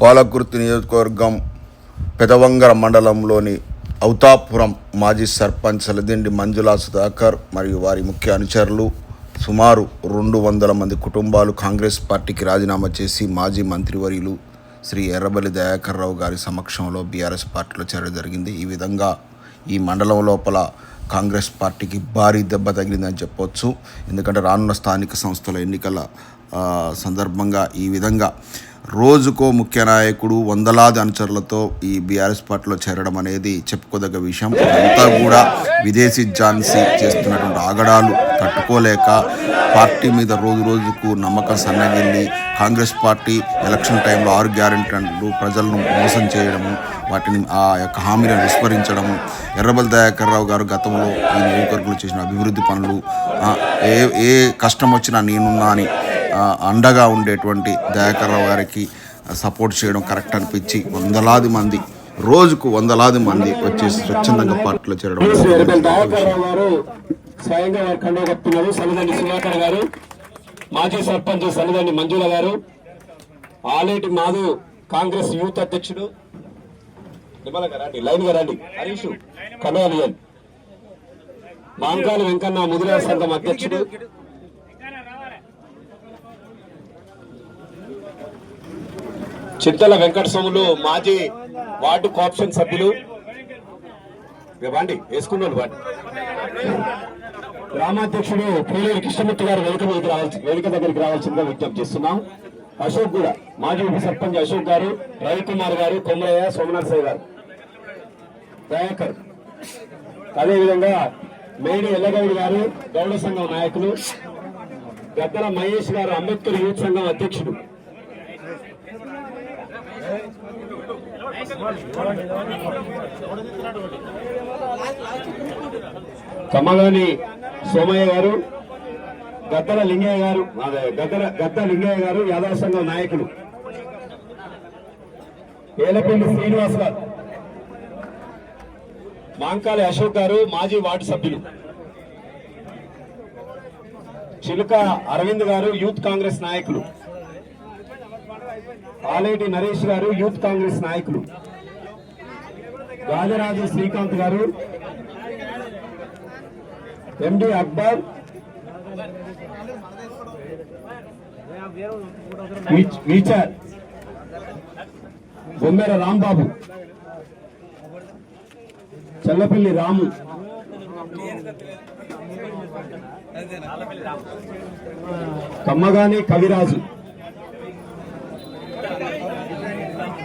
పాలకుర్తి నియోజకవర్గం పెదవంగర మండలంలోని ఔతాపురం మాజీ సర్పంచ్ సలదిండి మంజులా సుధాకర్ మరియు వారి ముఖ్య అనుచరులు సుమారు రెండు వందల మంది కుటుంబాలు కాంగ్రెస్ పార్టీకి రాజీనామా చేసి మాజీ మంత్రివర్యులు శ్రీ ఎర్రబల్లి దయాకర్ రావు గారి సమక్షంలో బీఆర్ఎస్ పార్టీలో చేరడం జరిగింది. ఈ విధంగా ఈ మండలం లోపల కాంగ్రెస్ పార్టీకి భారీ దెబ్బ తగిలిందని చెప్పొచ్చు. ఎందుకంటే రానున్న స్థానిక సంస్థల ఎన్నికల సందర్భంగా ఈ విధంగా రోజుకో ముఖ్య నాయకుడు వందలాది అనుచరులతో ఈ బీఆర్ఎస్ పార్టీలో చేరడం అనేది చెప్పుకోదగ్గ విషయం. అంతా కూడా విదేశీ ఝాన్సీ చేస్తున్నటువంటి ఆగడాలు తట్టుకోలేక పార్టీ మీద రోజు రోజుకు నమ్మకం సన్నగిల్లి కాంగ్రెస్ పార్టీ ఎలక్షన్ టైంలో ఆరు గ్యారెంటీలు ప్రజలను మోసం చేయడము వాటిని ఆ యొక్క హామీలను విస్మరించడము ఎర్రబల్ దయాకర్ రావు గారు గతంలో ఈ నియోజకవర్గంలో చేసిన అభివృద్ధి పనులు ఏ ఏ కష్టం వచ్చినా నేనున్నా అని అండగా ఉండేటువంటి దయాకర్ గారికి సపోర్ట్ చేయడం కరెక్ట్ అనిపించి వందలాది మంది రోజుకు వందలాది మంది వచ్చేసి స్వచ్ఛందంగా పార్టీలో చేరడం స్వయంగా వారు కండువ కప్పుతున్నారు సన్నదండి సుధాకర్ గారు మాజీ సర్పంచ్ సన్నదండి మంజుల గారు ఆలేటి మాధు కాంగ్రెస్ యూత్ అధ్యక్షుడు. లైన్గా రండి. హరీష్ కనోలియన్ మాంకాల వెంకన్న ముదిరా సంఘం అధ్యక్షుడు. చింతల వెంకట మాజీ వార్డు కోఆప్షన్ సభ్యులు. ఇవ్వండి వేసుకున్నాను వాడి గ్రామాధ్యక్షుడు పేలేరు కృష్ణమూర్తి గారు వేదిక మీదకి రావాల్సి వేదిక దగ్గరికి రావాల్సిందిగా విజ్ఞప్తి చేస్తున్నాం. అశోక్ కూడా మాజీ ఉప సర్పంచ్ అశోక్ గారు రవికుమార్ గారు కొమరయ్య సోమనరసయ్య గారు. దయాకర్. అదేవిధంగా మేడి ఎల్లగౌడ్ గారు గౌడ సంఘం నాయకులు. గద్దల మహేష్ గారు అంబేద్కర్ యూత్ సంఘం అధ్యక్షుడు. కమ్మగాని సోమయ్య గారు గద్దల లింగయ్య గారు గద్దల గద్ద లింగయ్య గారు యాదవ సంఘం నాయకులు. ఏలపల్లి శ్రీనివాస్ గారు మాంకాలి అశోక్ గారు మాజీ వార్డు సభ్యులు. చిలుక అరవింద్ గారు యూత్ కాంగ్రెస్ నాయకులు. ఆలేటి నరేష్ గారు యూత్ కాంగ్రెస్ నాయకులు. రాజరాజు శ్రీకాంత్ గారు ఎండి అక్బర్ టీచర్ బొమ్మేర రాంబాబు చల్లపల్లి రాము కమ్మగాని కవిరాజు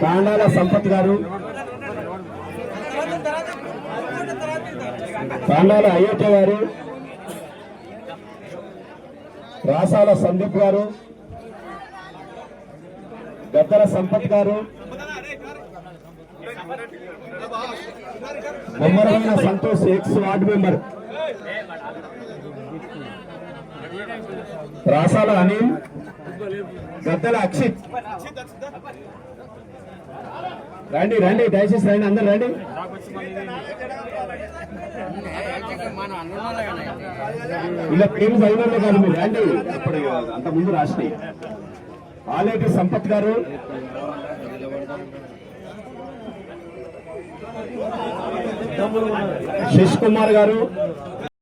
కాండాల సంపత్ గారు కాండాల అయోధ్య గారు రాసాల సందీప్ గారు గద్దల సంపత్ గారు Bommaramaina Santosh ex ward member. Rasala Anil Gaddala Akshith. రండి రండి దయచేసి రండి అందరు రండి. ఇలా పేరు చదివినట్లే కాదు మీరు రండి. అప్పుడు అంత ముందు రాసినాయి. ఆలేటి సంపత్ గారు. శశి కుమార్ గారు.